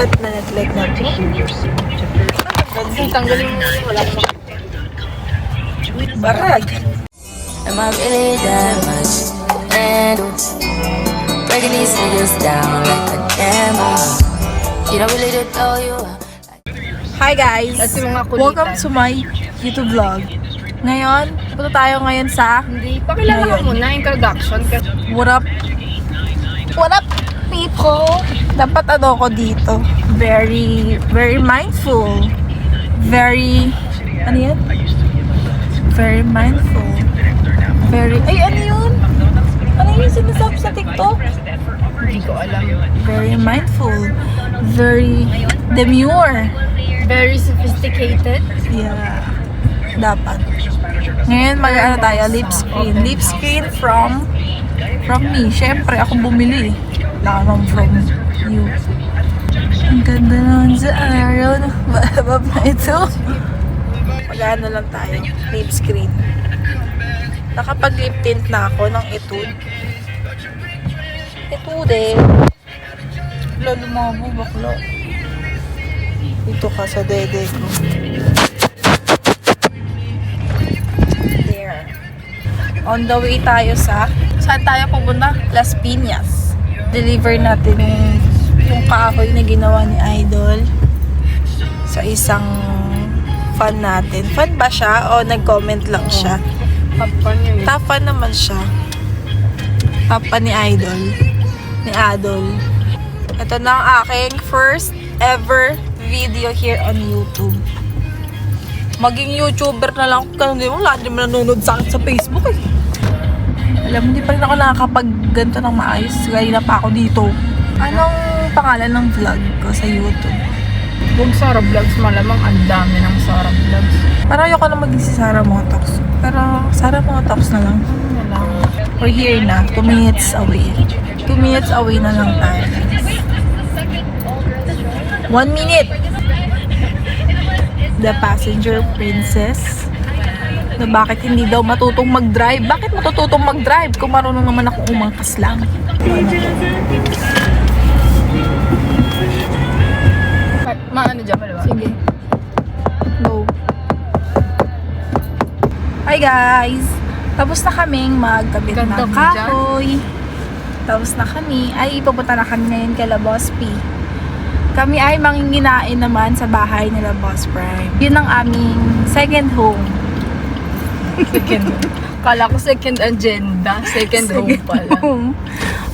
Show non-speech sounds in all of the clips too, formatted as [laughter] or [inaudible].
At na-neglect na ito. Tanggalin mo yun, wala ko Barag. Am I really that much to handle? Breaking these niggas down like a demo. You don't really to throw you. Hi guys! At yung mga kulitan. Welcome to my YouTube vlog. Ngayon, punta tayo ngayon sa Hindi, pakilala Ngayon. muna, introduction. Kasi What up? What up, people? Dapat ano ko dito? Very, very mindful. Very, ano yan? Very mindful. Very, ay ano yun? Ano yung sinasabi sa TikTok? hindi ko alam. Very mindful. Very demure. Very sophisticated. Yeah. Dapat. Ngayon, mag ano tayo, lip screen. Lip screen from from me. Siyempre, ako bumili. Naman from you. Ang ganda naman sa araw na babab na ito. Mag-ano lang tayo, lip screen. Nakapag-lip tint na ako ng etude. Etude. Wala, lumabo, bakla. Dito ka sa dede ko. There. On the way tayo sa... Saan tayo pupunta? Las Piñas. Deliver natin yung, kahoy na ginawa ni Idol sa isang fan natin. Fan ba siya o nag-comment lang siya? Tapa naman siya. Tapa ni Idol. Ni Adol. Ito na ang aking first ever video here on YouTube. Maging YouTuber na lang. Hindi mo, wala din mo nanonood sa akin sa Facebook eh. Alam mo, hindi pa rin ako nakakapag ganito ng maayos. Kaya pa ako dito. Anong pangalan ng vlog ko sa YouTube? Huwag Sara Vlogs, malamang ang dami ng Sara Vlogs. Parang ayoko na maging si Sarah Motox. Pero Sarah Motox na lang. Na lang. We're here na. Two minutes away. Two minutes away na lang tayo. One minute! The passenger princess na bakit hindi daw matutong mag-drive. Bakit matututong mag-drive kung marunong naman ako umangkas lang? Ma, maano dyan, malawa? Sige. Go. Hi guys! Tapos na kaming magkabit ng kahoy. Tapos na kami. Ay, ipupunta na kami ngayon kay La Boss P. Kami ay manginginain naman sa bahay nila Boss Prime. Yun ang aming second home. Second. Kala ko second agenda. Second home pala. home.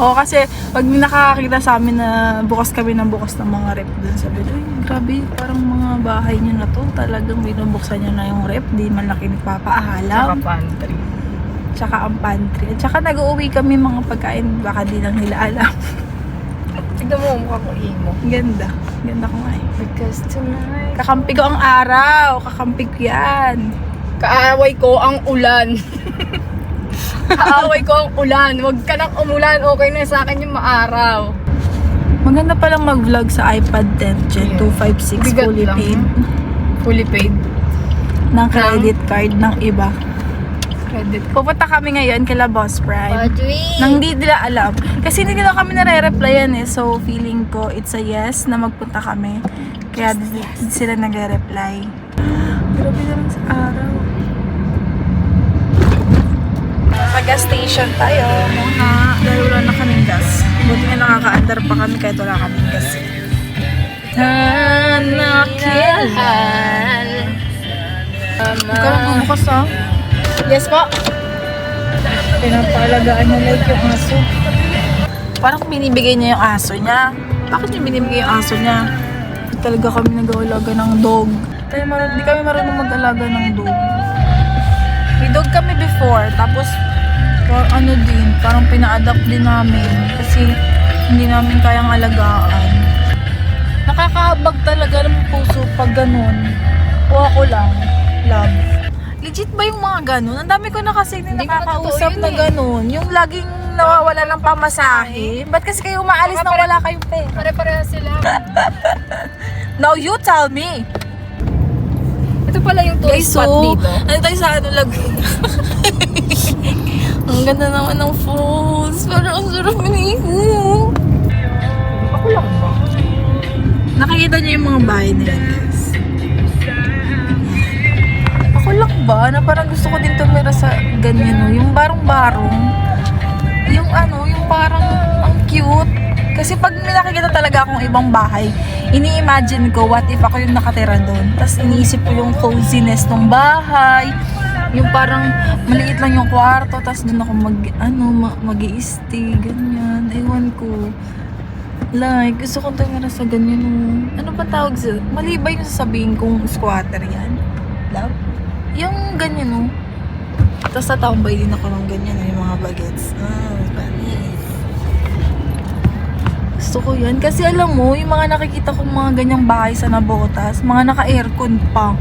Oo, kasi pag nakakakita sa amin na bukas kami ng bukas ng mga rep dun, sabi, uy, grabe, parang mga bahay nyo na to, talagang binubuksan nyo na yung rep, di man laki Saka nagpapaalam. pantry. Tsaka ang pantry. At tsaka nag-uwi kami mga pagkain, baka di lang nila alam. Tignan mo, mukha ko imo. Ganda. Ganda ko nga eh. Because tonight... Kakampi ko ang araw. Kakampi ko yan. Kaaway ko ang ulan. [laughs] Kaaway ko ang ulan. Huwag ka nang umulan. Okay na sa akin yung maaraw. Maganda palang mag-vlog sa iPad 10 Gen Yeah. 256 Bigat fully lang. paid Fully paid. ng credit card ng iba. Credit. Pupunta kami ngayon kila Boss Prime. Audrey! Nang hindi nila alam. Kasi hindi nila kami nare-replyan eh. So, feeling ko, it's a yes na magpunta kami. Kaya di sila nagre-reply. Grabe naman sa araw. Sa gas station tayo muna. Dahil wala na kaming gas. Buti nga nakaka-under pa kami kahit wala kaming gas. Tanakilhal. Ka lang bumukas ah. Yes po. Pinapaalagaan niya like yung aso. Parang binibigay niya yung aso niya. Bakit niya binibigay yung aso niya? Talaga kami nag-aalaga ng dog. Tayo marun hindi kami marunong mag-alaga ng dog. May dog kami before, tapos parang ano din, parang pina-adapt din namin kasi hindi namin kayang alagaan. Nakakahabag talaga ng puso pag ganun. O ako lang, love. Legit ba yung mga ganun? Ang dami ko na kasi Hindi nakakausap na eh. ganun. Yung laging nawawala ng pamasahe. Ba't kasi kayo umaalis na wala kayong pera? Pare-pareha sila. [laughs] Now you tell me. Ito pala yung tourist spot so, dito. ano tayo sa ano, Laguna? [laughs] Ang ganda naman ng falls. Pero ang sarap minigo. Ako lang ba? Nakikita niyo yung mga bahay nila, guys. Ako lang ba? Na parang gusto ko din tumira sa ganyan, no? Yung barong-barong. Yung ano, yung parang ang cute. Kasi pag nakikita talaga akong ibang bahay, ini-imagine ko what if ako yung nakatira doon. Tapos iniisip ko yung coziness ng bahay. Yung parang maliit lang yung kwarto, tapos doon ako mag, ano, ma- mag-i-stay, ganyan. Ewan ko. Like, gusto kong tumira sa ganyan. Ano ba tawag sa... Mali ba yung sasabihin kong squatter yan? Love? Yung ganyan, oh. Tapos tatambay din ako ng ganyan, oh, yung mga bagets. Ah. Gusto ko yan. Kasi alam mo, yung mga nakikita kong mga ganyang bahay sa Nabotas, mga naka-aircon pa.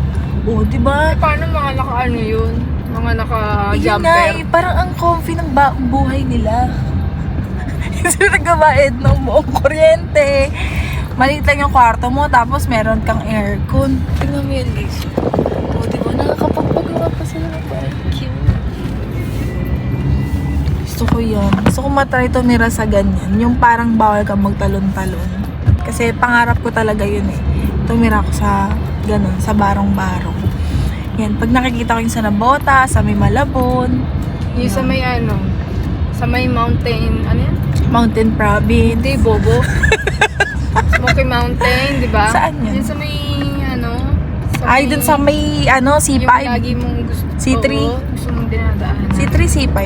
Oh, di ba? Eh, paano mga naka-ano yun? Mga Yun nga naka-jumper? eh, parang ang comfy ng ba- buhay nila. [laughs] Kasi nagbabayad ng buong kuryente. Maliit lang yung kwarto mo, tapos meron kang aircon. Tingnan mo yun, guys. O, di ba? Nakakapagpagawa Gusto ko yan. Gusto ko matry tumira sa ganyan. Yung parang bawal kang magtalon-talon. Kasi pangarap ko talaga yun eh. Tumira ako sa ganun, sa barong-barong. Yan, pag nakikita ko yung sa Nabota, sa may Malabon, Yung sa may ano, sa may mountain, ano yan? Mountain Province. Hindi, Bobo. [laughs] Smoky Mountain, di ba? Saan yun? Yung sa may, ano, sa Ay, dun sa may, ano, Yung C5. lagi mong gusto. C3. Oo, gusto mong dinadaan. C3, C5.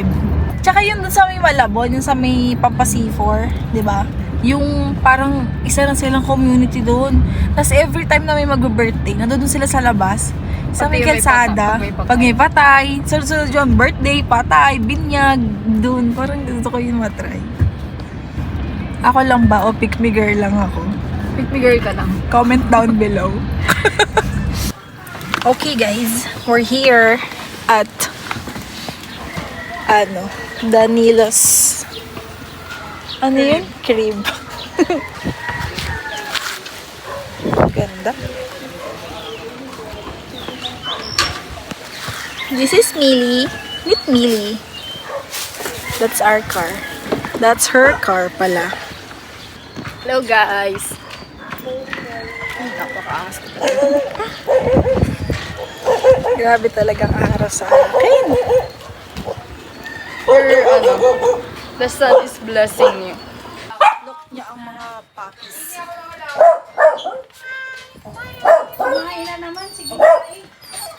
Tsaka yun dun sa may Malabon, yung sa may Pampa C4, di ba? Yung parang isa lang silang community doon. Tapos every time na may mag-birthday, nandun sila sa labas. Sa Pati may kalsada, pata- pag may patay. pag may patay, sunod-sunod yun, birthday, patay, binyag, doon. Parang gusto ko yun matry. Ako lang ba o pick me girl lang ako? Pick me girl ka lang. Comment down below. [laughs] okay guys, we're here at ano, Danilo's ano yun? Crib. Ganda. This is Millie. Meet Millie. That's our car. That's her car pala. Hello guys. Napakaangas ko. Grabe talagang araw sa akin. Or ano, the sun is blessing you. Look niya ang mga puppies.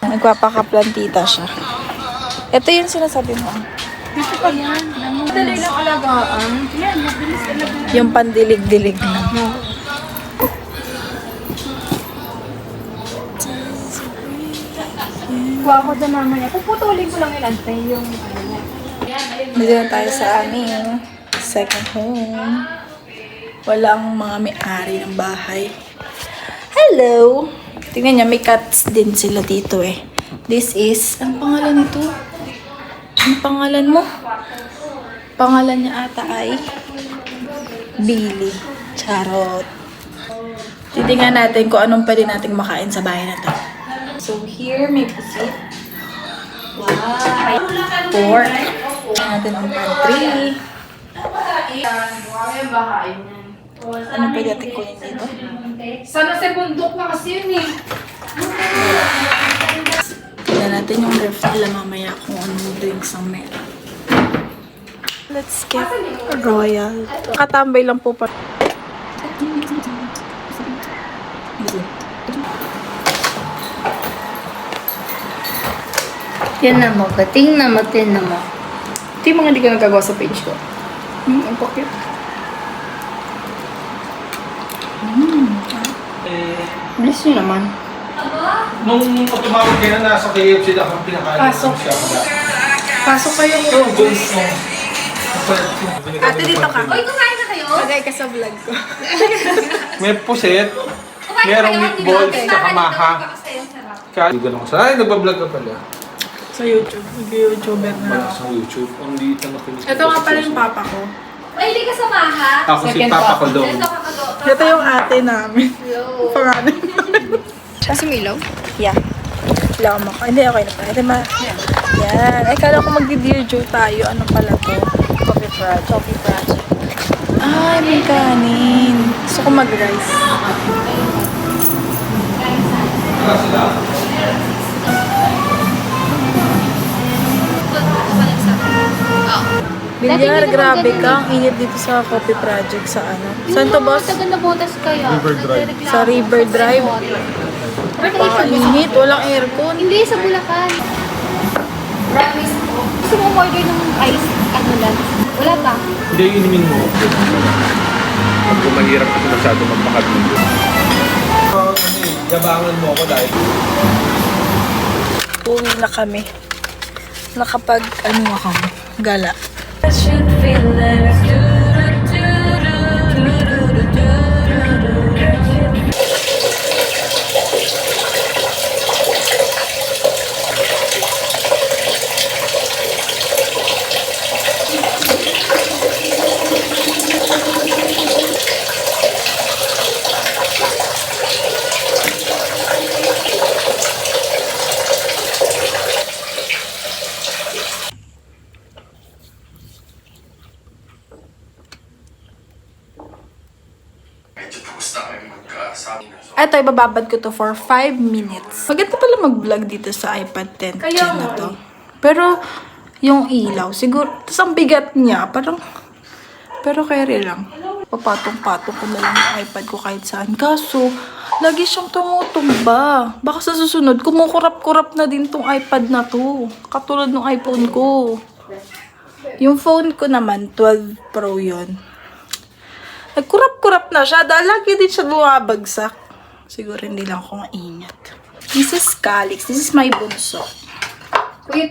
Nagpapakaplantita siya. Ito yung sinasabi mo. Madali lang alagaan. Yan, mabilis alagaan. Yung pandilig-dilig lang. Kuha ko doon naman yan. Puputulin ko lang yun, ante, yung. Dito na tayo sa aming second home. Walang mga may-ari ng bahay. Hello! Tingnan niya, may cats din sila dito eh. This is, ang pangalan nito? Ang pangalan mo? Pangalan niya ata ay Billy. Charot. Titingnan natin kung anong pwede nating makain sa bahay na to. So here, may pusit. Wow! Pork. Natin ang pantry. yung bahay niyan. Ano pwede natin kunin dito? Sana sa bundok na kasi yun eh. Tingnan natin yung ref nila mamaya kung anong drinks ang meron. Let's get royal. Katambay lang po pa. Yan na mo, kating na mo, tin na mo. Ito yung mga di ka nagagawa sa page ko. Hmm, ang cute. Eh, Bless nyo naman. nung tumawag kayo na nasa KFC na kang pinakain Pasok. siya kada. Pasok kayo. So, doon no. Ate, dito ka. Uy, kumain na kayo? Lagay ka sa vlog ko. [laughs] May puset, Kumain na merong kayo, meatballs, Ate. tsaka maha. Kasi ang sarap. Kaya ganun sa ay, nagbablog ka pala. Sa YouTube. Mag-YouTuber na Wala ako. sa YouTube. Ang liit na nakinig. Ito nga pala yung papa ko. Mahilig ka sa maha? Ako si Second Papa pa. ko doon. Ito ka ka Ito yung ate namin. Hello. [laughs] Pangalan. Kasi may ilaw? yeah. Wala akong maka. Hindi, okay na pala. Ito ma. Yan. Ay, kala ko magdi-dear Joe tayo. Ano pala to? Coffee project. Coffee project. Ay, may kanin. Gusto ko mag-rice. ba sila? Bilyar, grabe ka. Ang init dito sa coffee project sa ano. Saan to, boss? Tagal na botas kaya. River Drive. Sa River Drive. Pakainit, walang aircon. Hindi, sa Bulacan. Promise mo. Gusto mo order ng ice, ano lang? Wala pa. Hindi, inumin mo. Kung mahirap kasi masyado magpakabili. Uh, ano eh, yabangan mo ako dahil Uwi na kami. Nakapag, ano ako, gala. I should feel left ibababad ko to for 5 minutes. Maganda pala mag-vlog dito sa iPad 10 Kaya na to. Pero, yung ilaw, siguro, tas ang bigat niya, parang, pero carry lang. Papatong-patong ko na lang yung iPad ko kahit saan. Kaso, lagi siyang tumutumba. Baka sa susunod, kumukurap-kurap na din tong iPad na to. Katulad ng iPhone ko. Yung phone ko naman, 12 Pro yon Nagkurap-kurap na siya dahil lagi din siya bumabagsak. Siguro hindi lang ako maingat. This is Calix. This is my bunso. Kuya.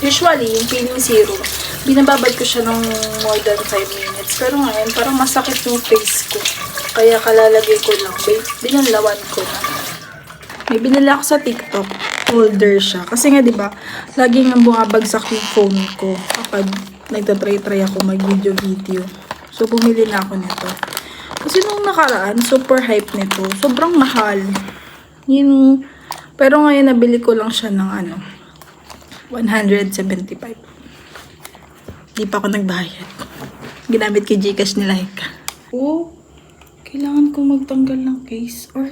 Usually, yung feeling zero, binababad ko siya ng more than 5 minutes. Pero ngayon, parang masakit yung face ko. Kaya kalalagay ko lang. Bin- Binanlawan ko na. May binili ako sa TikTok. Holder siya. Kasi nga, di ba, lagi nga bumabagsak yung phone ko kapag nagtatry-try ako mag-video-video. So, bumili na ako nito. Kasi nung nakaraan, super hype nito. Sobrang mahal. Yun, pero ngayon, nabili ko lang siya ng ano, 175. Di pa ako nagbayad. Ginamit kay Gcash nila Heka. Oh, kailangan ko magtanggal ng case or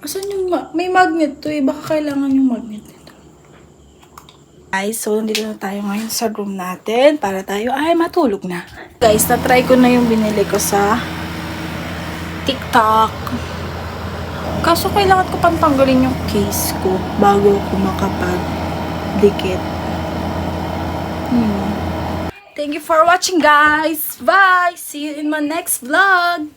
asan yung ma- may magnet to eh baka kailangan yung magnet nito. Guys, so nandito na tayo ngayon sa room natin para tayo ay matulog na. Guys, na-try ko na yung binili ko sa TikTok. Kaso kailangan ko pang tanggalin yung case ko bago ako makapag-dikit. Hmm. Thank you for watching guys. Bye! See you in my next vlog.